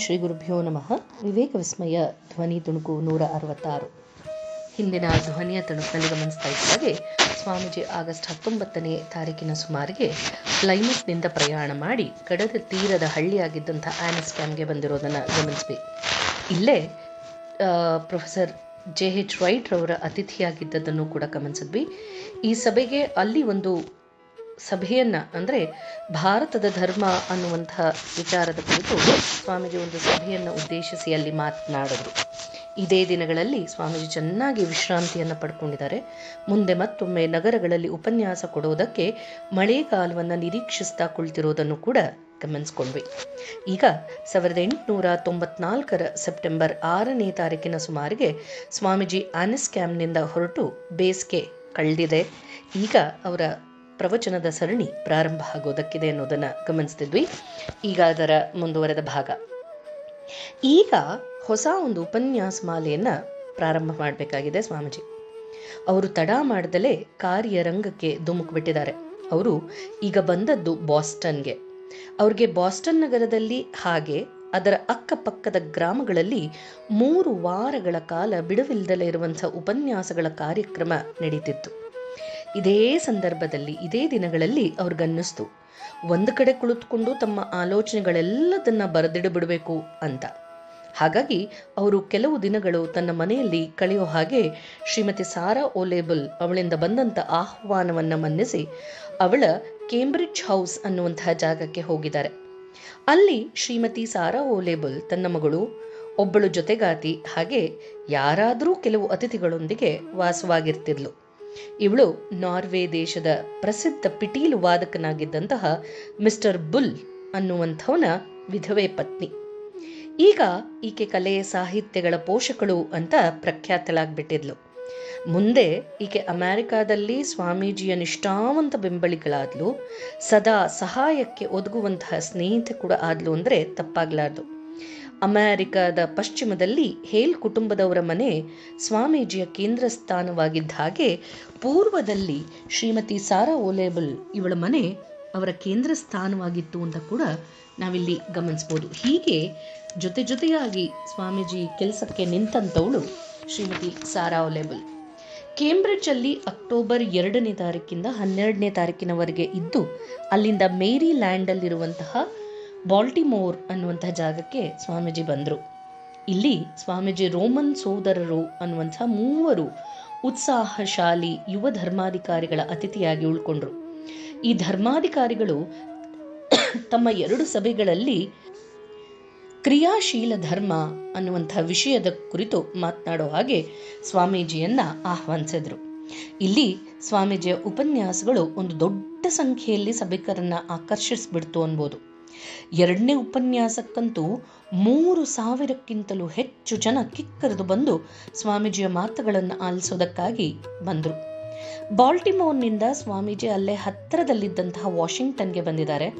ಶ್ರೀ ಗುರುಭ್ಯೋ ನಮಃ. ವಿವೇಕ ವಿಸ್ಮಯ, ಧ್ವನಿ ತುಣುಕು ನೂರ ಅರವತ್ತಾರು. ಹಿಂದಿನ ಧ್ವನಿಯ ತುಣುಕಿನಲ್ಲಿ ಗಮನಿಸ್ತಾ ಇದ್ದ ಹಾಗೆ ಸ್ವಾಮೀಜಿ ಆಗಸ್ಟ್ ಹತ್ತೊಂಬತ್ತನೇ ತಾರೀಕಿನ ಸುಮಾರಿಗೆ ಪ್ಲೈಮಸ್ನಿಂದ ಪ್ರಯಾಣ ಮಾಡಿ ಕಡದ ತೀರದ ಹಳ್ಳಿಯಾಗಿದ್ದಂಥ ಆನಿಸ್ಟ್ಯಾಮ್ಗೆ ಬಂದಿರೋದನ್ನು ಗಮನಿಸ್ವಿ ಇಲ್ಲೇ ಪ್ರೊಫೆಸರ್ ಜೆ ಎಚ್ ರೈಟ್ ರವರ ಅತಿಥಿಯಾಗಿದ್ದದನ್ನು ಕೂಡ ಗಮನಿಸಿದ್ವಿ. ಈ ಸಭೆಗೆ ಅಲ್ಲಿ ಒಂದು ಸಭೆಯನ್ನ ಅಂದರೆ ಭಾರತದ ಧರ್ಮ ಅನ್ನುವಂತಹ ವಿಚಾರದ ಕುರಿತು ಸ್ವಾಮೀಜಿ ಒಂದು ಸಭೆಯನ್ನು ಉದ್ದೇಶಿಸಿ ಅಲ್ಲಿ ಮಾತನಾಡಿದರು. ಇದೇ ದಿನಗಳಲ್ಲಿ ಸ್ವಾಮೀಜಿ ಚೆನ್ನಾಗಿ ವಿಶ್ರಾಂತಿಯನ್ನು ಪಡ್ಕೊಂಡಿದ್ದಾರೆ. ಮುಂದೆ ಮತ್ತೊಮ್ಮೆ ನಗರಗಳಲ್ಲಿ ಉಪನ್ಯಾಸ ಕೊಡೋದಕ್ಕೆ ಮಳೆಗಾಲವನ್ನು ನಿರೀಕ್ಷಿಸ್ತಾ ಕುಳಿತಿರೋದನ್ನು ಕೂಡ ಗಮನಿಸ್ಕೊಂಡ್ವಿ. ಈಗ ಸಾವಿರದ ಎಂಟುನೂರ ತೊಂಬತ್ನಾಲ್ಕರ ಸೆಪ್ಟೆಂಬರ್ ಆರನೇ ತಾರೀಕಿನ ಸುಮಾರಿಗೆ ಸ್ವಾಮೀಜಿ ಆನಿಸ್ ಕ್ಯಾಂಪ್ನಿಂದ ಹೊರಟು ಬೇಸಿಗೆ ಕಳೆದಿದೆ. ಈಗ ಅವರ ಪ್ರವಚನದ ಸರಣಿ ಪ್ರಾರಂಭ ಆಗೋದಕ್ಕಿದೆ ಅನ್ನೋದನ್ನು ಗಮನಿಸ್ತಿದ್ವಿ. ಈಗ ಅದರ ಮುಂದುವರೆದ ಭಾಗ. ಈಗ ಹೊಸ ಒಂದು ಉಪನ್ಯಾಸ ಮಾಲೆಯನ್ನು ಪ್ರಾರಂಭ ಮಾಡಬೇಕಾಗಿದೆ ಸ್ವಾಮೀಜಿ. ಅವರು ತಡ ಮಾಡದಲೇ ಕಾರ್ಯರಂಗಕ್ಕೆ ಧುಮುಕ್ಬಿಟ್ಟಿದ್ದಾರೆ ಅವರು ಈಗ ಬಂದದ್ದು ಬಾಸ್ಟನ್ಗೆ. ಅವ್ರಿಗೆ ಬಾಸ್ಟನ್ ನಗರದಲ್ಲಿ ಹಾಗೆ ಅದರ ಅಕ್ಕಪಕ್ಕದ ಗ್ರಾಮಗಳಲ್ಲಿ ಮೂರು ವಾರಗಳ ಕಾಲ ಬಿಡುವಿಲ್ಲದಲೇ ಇರುವಂಥ ಉಪನ್ಯಾಸಗಳ ಕಾರ್ಯಕ್ರಮ ನಡೀತಿತ್ತು. ಇದೇ ಸಂದರ್ಭದಲ್ಲಿ, ಇದೇ ದಿನಗಳಲ್ಲಿ ಅವ್ರಿಗನ್ನಿಸ್ತು. ಒಂದು ಕಡೆ ಕುಳಿತುಕೊಂಡು ತಮ್ಮ ಆಲೋಚನೆಗಳೆಲ್ಲದನ್ನ ಬರೆದಿಡಬಿಡಬೇಕು ಅಂತ. ಹಾಗಾಗಿ ಅವರು ಕೆಲವು ದಿನಗಳು ತನ್ನ ಮನೆಯಲ್ಲಿ ಕಳೆಯೋ ಹಾಗೆ ಶ್ರೀಮತಿ ಸಾರಾ ಓಲೇಬಲ್ ಅವಳಿಂದ ಬಂದಂಥ ಆಹ್ವಾನವನ್ನು ಮನ್ನಿಸಿ ಅವಳ ಕೇಂಬ್ರಿಡ್ಜ್ ಹೌಸ್ ಅನ್ನುವಂತಹ ಜಾಗಕ್ಕೆ ಹೋಗಿದ್ದಾರೆ. ಅಲ್ಲಿ ಶ್ರೀಮತಿ ಸಾರಾ ಓಲೇಬಲ್ ತನ್ನ ಮಗಳು, ಒಬ್ಬಳು ಜೊತೆಗಾತಿ ಹಾಗೆ ಯಾರಾದರೂ ಕೆಲವು ಅತಿಥಿಗಳೊಂದಿಗೆ ವಾಸವಾಗಿರ್ತಿದ್ಲು. ಇವಳು ನಾರ್ವೆ ದೇಶದ ಪ್ರಸಿದ್ಧ ಪಿಟೀಲು ವಾದಕನಾಗಿದ್ದಂತಹ ಮಿಸ್ಟರ್ ಬುಲ್ ಅನ್ನುವಂಥವನ ವಿಧವೆ ಪತ್ನಿ. ಈಗ ಈಕೆ ಕಲೆ ಸಾಹಿತ್ಯಗಳ ಪೋಷಕಳು ಅಂತ ಪ್ರಖ್ಯಾತಳಾಗ್ಬಿಟ್ಟಿದ್ಲು. ಮುಂದೆ ಈಕೆ ಅಮೆರಿಕಾದಲ್ಲಿ ಸ್ವಾಮೀಜಿಯ ನಿಷ್ಠಾವಂತ ಬೆಂಬಲಿಗಳಾದ್ಲು, ಸದಾ ಸಹಾಯಕ್ಕೆ ಒದಗುವಂತಹ ಸ್ನೇಹಿತೆ ಕೂಡ ಆದ್ಲು ಅಂದರೆ ತಪ್ಪಾಗ್ಲಾರ್ದು. ಅಮೆರಿಕದ ಪಶ್ಚಿಮದಲ್ಲಿ ಹೇಲ್ ಕುಟುಂಬದವರ ಮನೆ ಸ್ವಾಮೀಜಿಯ ಕೇಂದ್ರ ಸ್ಥಾನವಾಗಿದ್ದ ಹಾಗೆ ಪೂರ್ವದಲ್ಲಿ ಶ್ರೀಮತಿ ಸಾರಾ ಓಲೇಬಲ್ ಇವಳ ಮನೆ ಅವರ ಕೇಂದ್ರ ಸ್ಥಾನವಾಗಿತ್ತು ಅಂತ ಕೂಡ ನಾವಿಲ್ಲಿ ಗಮನಿಸ್ಬೋದು. ಹೀಗೆ ಜೊತೆ ಜೊತೆಯಾಗಿ ಸ್ವಾಮೀಜಿ ಕೆಲಸಕ್ಕೆ ನಿಂತಂಥವಳು ಶ್ರೀಮತಿ ಸಾರಾ ಓಲೇಬಲ್. ಕೇಂಬ್ರಿಡ್ಜಲ್ಲಿ ಅಕ್ಟೋಬರ್ ಎರಡನೇ ತಾರೀಕಿಂದ ಹನ್ನೆರಡನೇ ತಾರೀಕಿನವರೆಗೆ ಇದ್ದು, ಅಲ್ಲಿಂದ ಮೇರಿ ಲ್ಯಾಂಡಲ್ಲಿರುವಂತಹ ಬಾಲ್ಟಿಮೋರ್ ಅನ್ನುವಂಥ ಜಾಗಕ್ಕೆ ಸ್ವಾಮೀಜಿ ಬಂದರು. ಇಲ್ಲಿ ಸ್ವಾಮೀಜಿ ರೋಮನ್ ಸೋದರರು ಅನ್ನುವಂಥ ಮೂವರು ಉತ್ಸಾಹಶಾಲಿ ಯುವ ಧರ್ಮಾಧಿಕಾರಿಗಳ ಅತಿಥಿಯಾಗಿ ಉಳ್ಕೊಂಡ್ರು. ಈ ಧರ್ಮಾಧಿಕಾರಿಗಳು ತಮ್ಮ ಎರಡು ಸಭೆಗಳಲ್ಲಿ ಕ್ರಿಯಾಶೀಲ ಧರ್ಮ ಅನ್ನುವಂಥ ವಿಷಯದ ಕುರಿತು ಮಾತನಾಡೋ ಹಾಗೆ ಸ್ವಾಮೀಜಿಯನ್ನ ಆಹ್ವಾನಿಸಿದ್ರು. ಇಲ್ಲಿ ಸ್ವಾಮೀಜಿಯ ಉಪನ್ಯಾಸಗಳು ಒಂದು ದೊಡ್ಡ ಸಂಖ್ಯೆಯಲ್ಲಿ ಸಭಿಕರನ್ನ ಆಕರ್ಷಿಸ್ಬಿಡ್ತು ಅನ್ಬೋದು. ಎರಡನೇ ಉಪನ್ಯಾಸಕ್ಕಂತೂ ಮೂರು ಸಾವಿರಕ್ಕಿಂತಲೂ ಹೆಚ್ಚು ಜನ ಕಿಕ್ಕರೆದು ಬಂದು ಸ್ವಾಮೀಜಿಯ ಮಾತುಗಳನ್ನು ಆಲಿಸೋದಕ್ಕಾಗಿ ಬಂದರು. ಬಾಲ್ಟಿಮೋರ್ನಿಂದ ಸ್ವಾಮೀಜಿ ಅಲ್ಲೇ ಹತ್ತಿರದಲ್ಲಿದ್ದಂತಹ ವಾಷಿಂಗ್ಟನ್ಗೆ ಬಂದಿದ್ದಾರೆ.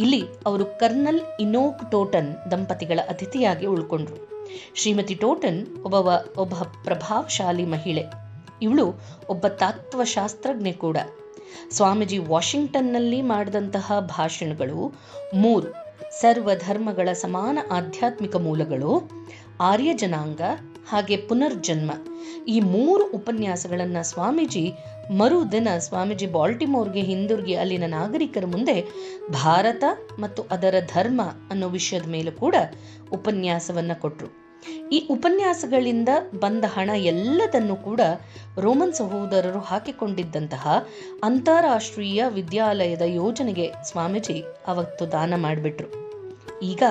ಇಲ್ಲಿ ಅವರು ಕರ್ನಲ್ ಇನೋಕ್ ಟೋಟನ್ ದಂಪತಿಗಳ ಅತಿಥಿಯಾಗಿ ಉಳ್ಕೊಂಡ್ರು. ಶ್ರೀಮತಿ ಟೋಟನ್ ಒಬ್ಬ ಒಬ್ಬ ಪ್ರಭಾವಶಾಲಿ ಮಹಿಳೆ. ಇವಳು ಒಬ್ಬ ತತ್ವಶಾಸ್ತ್ರಜ್ಞೆ ಕೂಡ. ಸ್ವಾಮೀಜಿ ವಾಷಿಂಗ್ಟನ್ನಲ್ಲಿ ಮಾಡಿದಂತಹ ಭಾಷಣಗಳು, ಮೂರು ಸರ್ವಧರ್ಮಗಳ ಸಮಾನ ಆಧ್ಯಾತ್ಮಿಕ ಮೂಲಗಳು, ಆರ್ಯ ಜನಾಂಗ ಹಾಗೆ ಪುನರ್ಜನ್ಮ. ಈ ಮೂರು ಉಪನ್ಯಾಸಗಳನ್ನು ಸ್ವಾಮೀಜಿ ಮರುದಿನ ಸ್ವಾಮೀಜಿ ಬಾಲ್ಟಿಮೋರ್ಗೆ, ಹಿಂದಿರುಗಿ, ಅಲ್ಲಿನ ನಾಗರಿಕರ ಮುಂದೆ ಭಾರತ ಮತ್ತು ಅದರ ಧರ್ಮ ಅನ್ನೋ ವಿಷಯದ ಮೇಲೆ ಕೂಡ ಉಪನ್ಯಾಸವನ್ನ ಕೊಟ್ಟರು ಈ ಉಪನ್ಯಾಸಗಳಿಂದ ಬಂದ ಹಣ ಎಲ್ಲದನ್ನು ಕೂಡ ರೋಮನ್ ಸಹೋದರರು ಹಾಕಿಕೊಂಡಿದ್ದಂತಹ ಅಂತಾರಾಷ್ಟ್ರೀಯ ವಿದ್ಯಾಲಯದ ಯೋಜನೆಗೆ ಸ್ವಾಮೀಜಿ ಅವತ್ತು ದಾನ ಮಾಡಿಬಿಟ್ರು. ಈಗ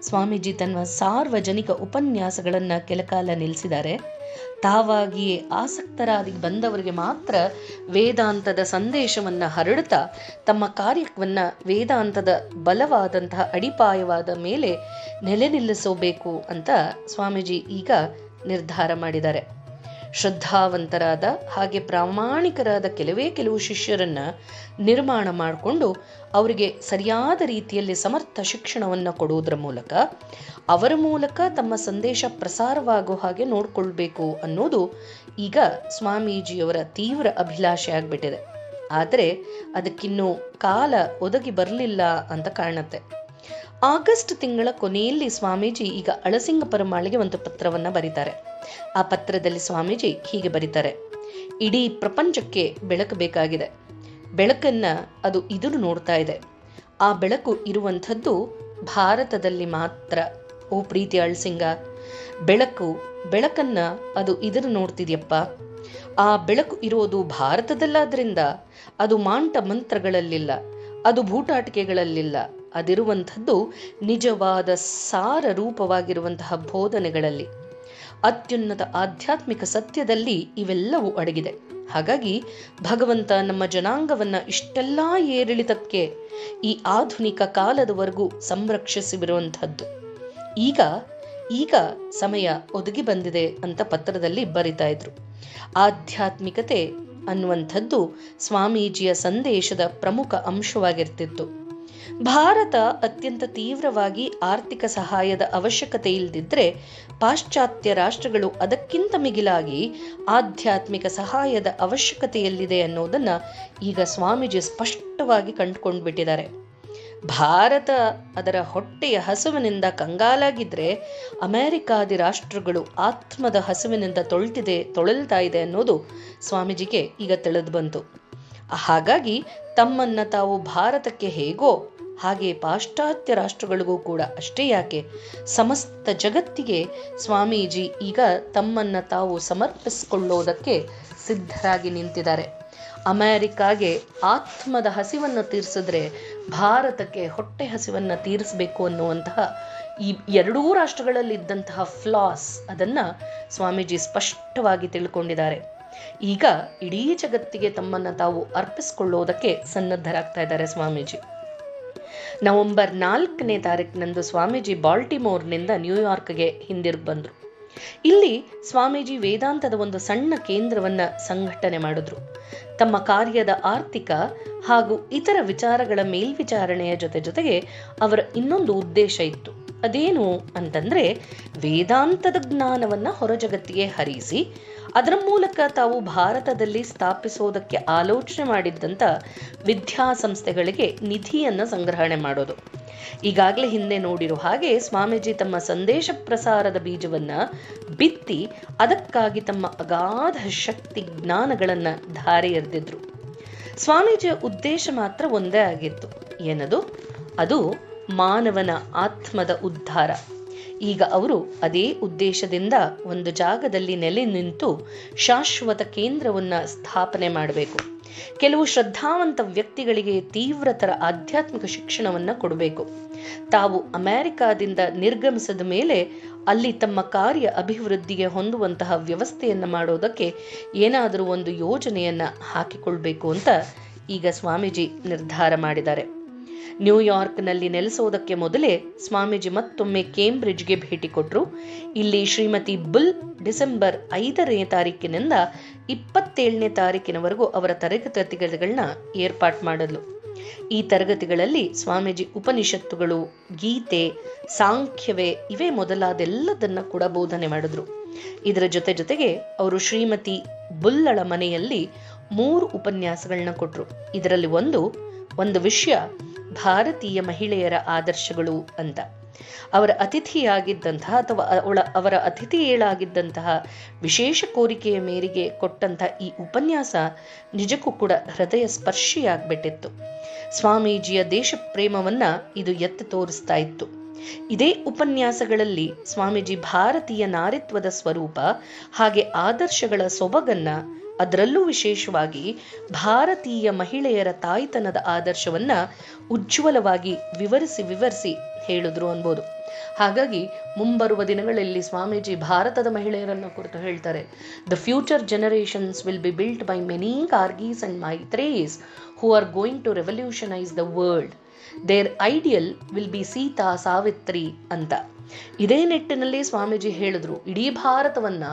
ಸ್ವಾಮೀಜಿ ತನ್ನ ಸಾರ್ವಜನಿಕ ಉಪನ್ಯಾಸಗಳನ್ನು ಕೆಲಕಾಲ ನಿಲ್ಲಿಸಿದ್ದಾರೆ. ತಾವಾಗಿಯೇ ಆಸಕ್ತರಾಗಿ ಬಂದವರಿಗೆ ಮಾತ್ರ ವೇದಾಂತದ ಸಂದೇಶವನ್ನು ಹರಡುತ್ತಾ ತಮ್ಮ ಕಾರ್ಯವನ್ನು ವೇದಾಂತದ ಬಲವಾದಂತಹ ಅಡಿಪಾಯವಾದ ಮೇಲೆ ನೆಲೆ ನಿಲ್ಲಿಸಬೇಕು ಅಂತ ಸ್ವಾಮೀಜಿ ಈಗ ನಿರ್ಧಾರ ಮಾಡಿದ್ದಾರೆ. ಶ್ರದ್ಧಾವಂತರಾದ ಹಾಗೆ ಪ್ರಾಮಾಣಿಕರಾದ ಕೆಲವೇ ಕೆಲವು ಶಿಷ್ಯರನ್ನ ನಿರ್ಮಾಣ ಮಾಡಿಕೊಂಡು ಅವರಿಗೆ ಸರಿಯಾದ ರೀತಿಯಲ್ಲಿ ಸಮರ್ಥ ಶಿಕ್ಷಣವನ್ನು ಕೊಡುವುದರ ಮೂಲಕ ಅವರ ಮೂಲಕ ತಮ್ಮ ಸಂದೇಶ ಪ್ರಸಾರವಾಗೋ ಹಾಗೆ ನೋಡಿಕೊಳ್ಬೇಕು ಅನ್ನೋದು ಈಗ ಸ್ವಾಮೀಜಿಯವರ ತೀವ್ರ ಅಭಿಲಾಷೆ ಆಗ್ಬಿಟ್ಟಿದೆ. ಆದರೆ ಅದಕ್ಕಿನ್ನೂ ಕಾಲ ಒದಗಿ ಬರಲಿಲ್ಲ ಅಂತ ಕಾಣುತ್ತೆ. ಆಗಸ್ಟ್ ತಿಂಗಳ ಕೊನೆಯಲ್ಲಿ ಸ್ವಾಮೀಜಿ ಈಗ ಅಳಸಿಂಗ ಪರಮಾಳಿಗೆ ಒಂದು ಪತ್ರವನ್ನು ಬರೀತಾರೆ. ಆ ಪತ್ರದಲ್ಲಿ ಸ್ವಾಮೀಜಿ ಹೀಗೆ ಬರೀತಾರೆ. ಇಡೀ ಪ್ರಪಂಚಕ್ಕೆ ಬೆಳಕು ಬೇಕಾಗಿದೆ. ಬೆಳಕನ್ನ ಅದು ಇದುರು ನೋಡ್ತಾ ಇದೆ. ಆ ಬೆಳಕು ಇರುವಂಥದ್ದು ಭಾರತದಲ್ಲಿ ಮಾತ್ರ. ಓ ಪ್ರೀತಿ ಅಳ್ಸಿಂಗ ಬೆಳಕು, ಬೆಳಕನ್ನ ಅದು ಇದುರು ನೋಡ್ತಿದ್ಯಪ್ಪ. ಆ ಬೆಳಕು ಇರೋದು ಭಾರತದಲ್ಲಾದ್ರಿಂದ, ಅದು ಮಾಂಟ ಮಂತ್ರಗಳಲ್ಲಿಲ್ಲ, ಅದು ಭೂಟಾಟಿಕೆಗಳಲ್ಲಿಲ್ಲ ಅದಿರುವಂಥದ್ದು ನಿಜವಾದ ಸಾರ ರೂಪವಾಗಿರುವಂತಹ ಬೋಧನೆಗಳಲ್ಲಿ. ಅತ್ಯುನ್ನತ ಆಧ್ಯಾತ್ಮಿಕ ಸತ್ಯದಲ್ಲಿ ಇವೆಲ್ಲವೂ ಅಡಗಿದೆ. ಹಾಗಾಗಿ ಭಗವಂತ ನಮ್ಮ ಜನಾಂಗವನ್ನ ಇಷ್ಟೆಲ್ಲ ಏರಿಳಿತಕ್ಕೆ ಈ ಆಧುನಿಕ ಕಾಲದವರೆಗೂ ಸಂರಕ್ಷಿಸಿರುವಂಥದ್ದು ಈಗ ಈಗ ಸಮಯ ಒದಗಿ ಬಂದಿದೆ ಅಂತ ಪತ್ರದಲ್ಲಿ ಬರಿತಾ ಇದ್ರು. ಆಧ್ಯಾತ್ಮಿಕತೆ ಅನ್ನುವಂಥದ್ದು ಸ್ವಾಮೀಜಿಯ ಸಂದೇಶದ ಪ್ರಮುಖ ಅಂಶವಾಗಿರ್ತಿತ್ತು. ಭಾರತ ಅತ್ಯಂತ ತೀವ್ರವಾಗಿ ಆರ್ಥಿಕ ಸಹಾಯದ ಅವಶ್ಯಕತೆ ಇಲ್ಲದಿದ್ದರೆ ಪಾಶ್ಚಾತ್ಯ ರಾಷ್ಟ್ರಗಳು ಅದಕ್ಕಿಂತ ಮಿಗಿಲಾಗಿ ಆಧ್ಯಾತ್ಮಿಕ ಸಹಾಯದ ಅವಶ್ಯಕತೆಯಲ್ಲಿದೆ ಅನ್ನೋದನ್ನು ಈಗ ಸ್ವಾಮೀಜಿ ಸ್ಪಷ್ಟವಾಗಿ ಕಂಡುಕೊಂಡು ಬಿಟ್ಟಿದ್ದಾರೆ ಭಾರತ ಅದರ ಹೊಟ್ಟೆಯ ಹಸುವಿನಿಂದ ಕಂಗಾಲಾಗಿದ್ರೆ ಅಮೆರಿಕಾದಿ ರಾಷ್ಟ್ರಗಳು ಆತ್ಮದ ಹಸುವಿನಿಂದ ತೊಳ್ತಿದೆ ತೊಳಲ್ತಾ ಇದೆ ಅನ್ನೋದು ಸ್ವಾಮೀಜಿಗೆ ಈಗ ತಿಳಿದು ಬಂತು. ಹಾಗಾಗಿ ತಮ್ಮನ್ನ ತಾವು ಭಾರತಕ್ಕೆ ಹೇಗೋ ಹಾಗೆ ಪಾಶ್ಚಾತ್ಯ ರಾಷ್ಟ್ರಗಳಿಗೂ ಕೂಡ ಅಷ್ಟೇ ಯಾಕೆ ಸಮಸ್ತ ಜಗತ್ತಿಗೆ ಸ್ವಾಮೀಜಿ ಈಗ ತಮ್ಮನ್ನ ತಾವು ಸಮರ್ಪಿಸಿಕೊಳ್ಳೋದಕ್ಕೆ ಸಿದ್ಧರಾಗಿ ನಿಂತಿದ್ದಾರೆ. ಅಮೆರಿಕಾಗೆ ಆತ್ಮದ ಹಸಿವನ್ನು ತೀರಿಸಿದ್ರೆ ಭಾರತಕ್ಕೆ ಹೊಟ್ಟೆ ಹಸಿವನ್ನು ತೀರಿಸಬೇಕು ಅನ್ನುವಂತಹ ಈ ಎರಡೂ ರಾಷ್ಟ್ರಗಳಲ್ಲಿದ್ದಂತಹ ಫ್ಲಾಸ್ ಅದನ್ನು ಸ್ವಾಮೀಜಿ ಸ್ಪಷ್ಟವಾಗಿ ತಿಳ್ಕೊಂಡಿದ್ದಾರೆ. ಈಗ ಇಡೀ ಜಗತ್ತಿಗೆ ತಮ್ಮನ್ನ ತಾವು ಅರ್ಪಿಸ್ಕೊಳ್ಳೋದಕ್ಕೆ ಸನ್ನದ್ಧರಾಗ್ತಾ ಇದ್ದಾರೆ ಸ್ವಾಮೀಜಿ. ನವೆಂಬರ್ ನಾಲ್ಕನೇ ತಾರೀಕಿನಂದು ಸ್ವಾಮೀಜಿ ಬಾಲ್ಟಿಮೋರ್ನಿಂದ ನ್ಯೂಯಾರ್ಕ್ಗೆ ಹಿಂದಿರುಗಿ ಬಂದರು. ಇಲ್ಲಿ ಸ್ವಾಮೀಜಿ ವೇದಾಂತದ ಒಂದು ಸಣ್ಣ ಕೇಂದ್ರವನ್ನ ಸಂಘಟನೆ ಮಾಡಿದ್ರು. ತಮ್ಮ ಕಾರ್ಯದ ಆರ್ಥಿಕ ಹಾಗೂ ಇತರ ವಿಚಾರಗಳ ಮೇಲ್ವಿಚಾರಣೆಯ ಜೊತೆ ಜೊತೆಗೆ ಅವರ ಇನ್ನೊಂದು ಉದ್ದೇಶ ಇತ್ತು. ಅದೇನು ಅಂತಂದ್ರೆ ವೇದಾಂತದ ಜ್ಞಾನವನ್ನ ಹೊರ ಜಗತ್ತಿಗೆ ಹರಿಸಿ ಅದರ ಮೂಲಕ ತಾವು ಭಾರತದಲ್ಲಿ ಸ್ಥಾಪಿಸೋದಕ್ಕೆ ಆಲೋಚನೆ ಮಾಡಿದ್ದಂಥ ವಿದ್ಯಾಸಂಸ್ಥೆಗಳಿಗೆ ನಿಧಿಯನ್ನು ಸಂಗ್ರಹಣೆ ಮಾಡೋದು. ಈಗಾಗಲೇ ಹಿಂದೆ ನೋಡಿರೋ ಹಾಗೆ ಸ್ವಾಮೀಜಿ ತಮ್ಮ ಸಂದೇಶ ಪ್ರಸಾರದ ಬೀಜವನ್ನ ಬಿತ್ತಿ ಅದಕ್ಕಾಗಿ ತಮ್ಮ ಅಗಾಧ ಶಕ್ತಿ ಜ್ಞಾನಗಳನ್ನ ಧಾರೆ ಎರೆದಿದ್ರು. ಸ್ವಾಮೀಜಿಯ ಉದ್ದೇಶ ಮಾತ್ರ ಒಂದೇ ಆಗಿತ್ತು. ಏನದು? ಅದು ಮಾನವನ ಆತ್ಮದ ಉದ್ಧಾರ. ಈಗ ಅವರು ಅದೇ ಉದ್ದೇಶದಿಂದ ಒಂದು ಜಾಗದಲ್ಲಿ ನೆಲೆ ನಿಂತು ಶಾಶ್ವತ ಕೇಂದ್ರವನ್ನು ಸ್ಥಾಪನೆ ಮಾಡಬೇಕು. ಕೆಲವು ಶ್ರದ್ಧಾವಂತ ವ್ಯಕ್ತಿಗಳಿಗೆ ತೀವ್ರತರ ಆಧ್ಯಾತ್ಮಿಕ ಶಿಕ್ಷಣವನ್ನು ಕೊಡಬೇಕು. ತಾವು ಅಮೆರಿಕಾದಿಂದ ನಿರ್ಗಮಿಸಿದ ಮೇಲೆ ಅಲ್ಲಿ ತಮ್ಮ ಕಾರ್ಯ ಅಭಿವೃದ್ಧಿಗೆ ಹೊಂದುವಂತಹ ವ್ಯವಸ್ಥೆಯನ್ನು ಮಾಡೋದಕ್ಕೆ ಏನಾದರೂ ಒಂದು ಯೋಜನೆಯನ್ನು ಹಾಕಿಕೊಳ್ಬೇಕು ಅಂತ ಈಗ ಸ್ವಾಮೀಜಿ ನಿರ್ಧಾರ ಮಾಡಿದ್ದಾರೆ. ನ್ಯೂಯಾರ್ಕ್ನಲ್ಲಿ ನೆಲೆಸೋದಕ್ಕೆ ಮೊದಲೇ ಸ್ವಾಮೀಜಿ ಮತ್ತೊಮ್ಮೆ ಕೇಂಬ್ರಿಡ್ಜ್ಗೆ ಭೇಟಿ ಕೊಟ್ಟರು ಇಲ್ಲಿ ಶ್ರೀಮತಿ ಬುಲ್ ಡಿಸೆಂಬರ್ ಐದನೇ ತಾರೀಕಿನಿಂದ ಇಪ್ಪತ್ತೇಳನೇ ತಾರೀಕಿನವರೆಗೂ ಅವರ ತರಗತಿಗಳನ್ನ ಏರ್ಪಾಟ್ ಮಾಡಲು. ಈ ತರಗತಿಗಳಲ್ಲಿ ಸ್ವಾಮೀಜಿ ಉಪನಿಷತ್ತುಗಳು, ಗೀತೆ, ಸಾಂಖ್ಯವೇ ಇವೇ ಮೊದಲಾದೆಲ್ಲದನ್ನ ಕೂಡ ಬೋಧನೆ ಮಾಡಿದ್ರು. ಇದರ ಜೊತೆ ಜೊತೆಗೆ ಅವರು ಶ್ರೀಮತಿ ಬುಲ್ಲಳ ಮನೆಯಲ್ಲಿ ಮೂರು ಉಪನ್ಯಾಸಗಳನ್ನ ಕೊಟ್ಟರು ಇದರಲ್ಲಿ ಒಂದು ಒಂದು ವಿಷಯ ಭಾರತೀಯ ಮಹಿಳೆಯರ ಆದರ್ಶಗಳು ಅಂತ. ಅವರ ಅತಿಥಿಯಾಗಿದ್ದಂತಹ ಅಥವಾ ಅವಳ, ಅವರ ಅತಿಥಿಯೇಳಾಗಿದ್ದಂತಹ ವಿಶೇಷ ಕೋರಿಕೆಯ ಮೇರೆಗೆ ಕೊಟ್ಟಂತಹ ಈ ಉಪನ್ಯಾಸ ನಿಜಕ್ಕೂ ಕೂಡ ಹೃದಯ ಸ್ಪರ್ಶಿಯಾಗ್ಬಿಟ್ಟಿತ್ತು. ಸ್ವಾಮೀಜಿಯ ದೇಶ ಪ್ರೇಮವನ್ನ ಇದು ಎತ್ತಿ ತೋರಿಸ್ತಾ ಇತ್ತು. ಇದೇ ಉಪನ್ಯಾಸಗಳಲ್ಲಿ ಸ್ವಾಮೀಜಿ ಭಾರತೀಯ ನಾರಿತ್ವದ ಸ್ವರೂಪ ಹಾಗೆ ಆದರ್ಶಗಳ ಸೊಬಗನ್ನ ಅದರಲ್ಲೂ ವಿಶೇಷವಾಗಿ ಭಾರತೀಯ ಮಹಿಳೆಯರ ತಾಯ್ತನದ ಆದರ್ಶವನ್ನ ಉಜ್ವಲವಾಗಿ ವಿವರಿಸಿ ವಿವರಿಸಿ ಹೇಳಿದ್ರು ಅನ್ಬೋದು. ಹಾಗಾಗಿ ಮುಂಬರುವ ದಿನಗಳಲ್ಲಿ ಸ್ವಾಮೀಜಿ ಭಾರತದ ಮಹಿಳೆಯರನ್ನ ಕುರಿತು ಹೇಳ್ತಾರೆ. The future generations will be built by many Gargis and Maitreyis who are going to revolutionise the world their ideal will be Sita Savitri ಅಂತ. ಇದೇ ನಿಟ್ಟಿನಲ್ಲಿ ಸ್ವಾಮೀಜಿ ಹೇಳಿದ್ರು, ಇಡೀ ಭಾರತವನ್ನ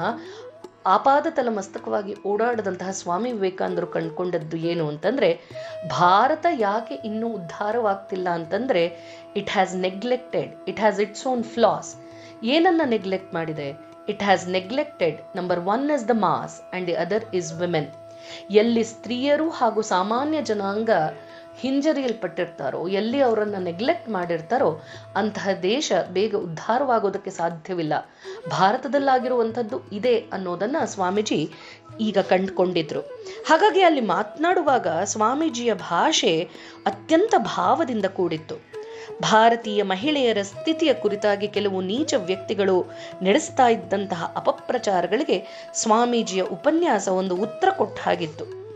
ಆಪಾದತಲ ಮಸ್ತಕವಾಗಿ ಓಡಾಡದಂತಹ ಸ್ವಾಮಿ ವಿವೇಕಾನಂದರು ಕಂಡುಕೊಂಡದ್ದು ಏನು ಅಂತಂದ್ರೆ, ಭಾರತ ಯಾಕೆ ಇನ್ನೂ ಉದ್ಧಾರವಾಗ್ತಿಲ್ಲ ಅಂತಂದ್ರೆ it has neglected it has its own flaws ಏನನ್ನ ನೆಗ್ಲೆಕ್ಟ್ ಮಾಡಿದೆ? It has neglected number one is the mass and the other is women ಎಲ್ಲಿ ಸ್ತ್ರೀಯರು ಹಾಗೂ ಸಾಮಾನ್ಯ ಜನಾಂಗ ಹಿಂಜರಿಯಲ್ಪಟ್ಟಿರ್ತಾರೋ, ಎಲ್ಲಿ ಅವರನ್ನು ನೆಗ್ಲೆಕ್ಟ್ ಮಾಡಿರ್ತಾರೋ, ಅಂತಹ ದೇಶ ಬೇಗ ಉದ್ಧಾರವಾಗೋದಕ್ಕೆ ಸಾಧ್ಯವಿಲ್ಲ. ಭಾರತದಲ್ಲಾಗಿರುವಂಥದ್ದು ಇದೆ ಅನ್ನೋದನ್ನ ಸ್ವಾಮೀಜಿ ಈಗ ಕಂಡುಕೊಂಡಿದ್ರು. ಹಾಗಾಗಿ ಅಲ್ಲಿ ಮಾತನಾಡುವಾಗ ಸ್ವಾಮೀಜಿಯ ಭಾಷೆ ಅತ್ಯಂತ ಭಾವದಿಂದ ಕೂಡಿತ್ತು. ಭಾರತೀಯ ಮಹಿಳೆಯರ ಸ್ಥಿತಿಯ ಕುರಿತಾಗಿ ಕೆಲವು ನೀಚ ವ್ಯಕ್ತಿಗಳು ನಡೆಸ್ತಾ ಇದ್ದಂತಹ ಅಪಪ್ರಚಾರಗಳಿಗೆ ಸ್ವಾಮೀಜಿಯ ಉಪನ್ಯಾಸ ಒಂದು ಉತ್ತರ ಕೊಟ್ಟ ಹಾಗಿತ್ತು.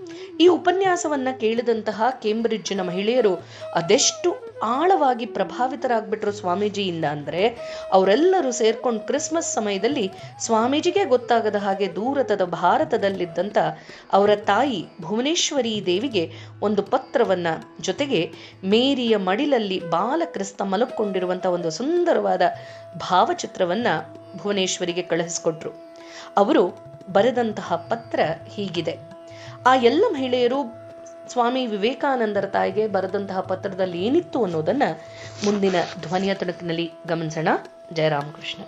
ಈ ಉಪನ್ಯಾಸವನ್ನ ಕೇಳಿದಂತಹ ಕೇಂಬ್ರಿಡ್ಜ್ನ ಮಹಿಳೆಯರು ಅದೆಷ್ಟು ಆಳವಾಗಿ ಪ್ರಭಾವಿತರಾಗ್ಬಿಟ್ರು ಸ್ವಾಮೀಜಿಯಿಂದ ಅಂದ್ರೆ ಅವರೆಲ್ಲರೂ ಸೇರ್ಕೊಂಡು ಕ್ರಿಸ್ಮಸ್ ಸಮಯದಲ್ಲಿ ಸ್ವಾಮೀಜಿಗೆ ಗೊತ್ತಾಗದ ಹಾಗೆ ದೂರತದ ಭಾರತದಲ್ಲಿದ್ದಂಥ ಅವರ ತಾಯಿ ಭುವನೇಶ್ವರಿ ದೇವಿಗೆ ಒಂದು ಪತ್ರವನ್ನ ಜೊತೆಗೆ ಮೇರಿಯ ಮಡಿಲಲ್ಲಿ ಬಾಲಕ್ರಿಸ್ತ ಮಲಕ್ಕೊಂಡಿರುವಂತ ಒಂದು ಸುಂದರವಾದ ಭಾವಚಿತ್ರವನ್ನ ಭುವನೇಶ್ವರಿಗೆ ಕಳುಹಿಸಿಕೊಟ್ರು. ಅವರು ಬರೆದಂತಹ ಪತ್ರ ಹೀಗಿದೆ. ಆ ಎಲ್ಲ ಮಹಿಳೆಯರು ಸ್ವಾಮಿ ವಿವೇಕಾನಂದರ ತಾಯಿಗೆ ಬರೆದಂತಹ ಪತ್ರದಲ್ಲಿ ಏನಿತ್ತು ಅನ್ನೋದನ್ನ ಮುಂದಿನ ಧ್ವನಿಯ ತುಣುಕಿನಲ್ಲಿ ಗಮನಿಸೋಣ. ಜಯರಾಮಕೃಷ್ಣ.